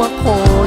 ว่โค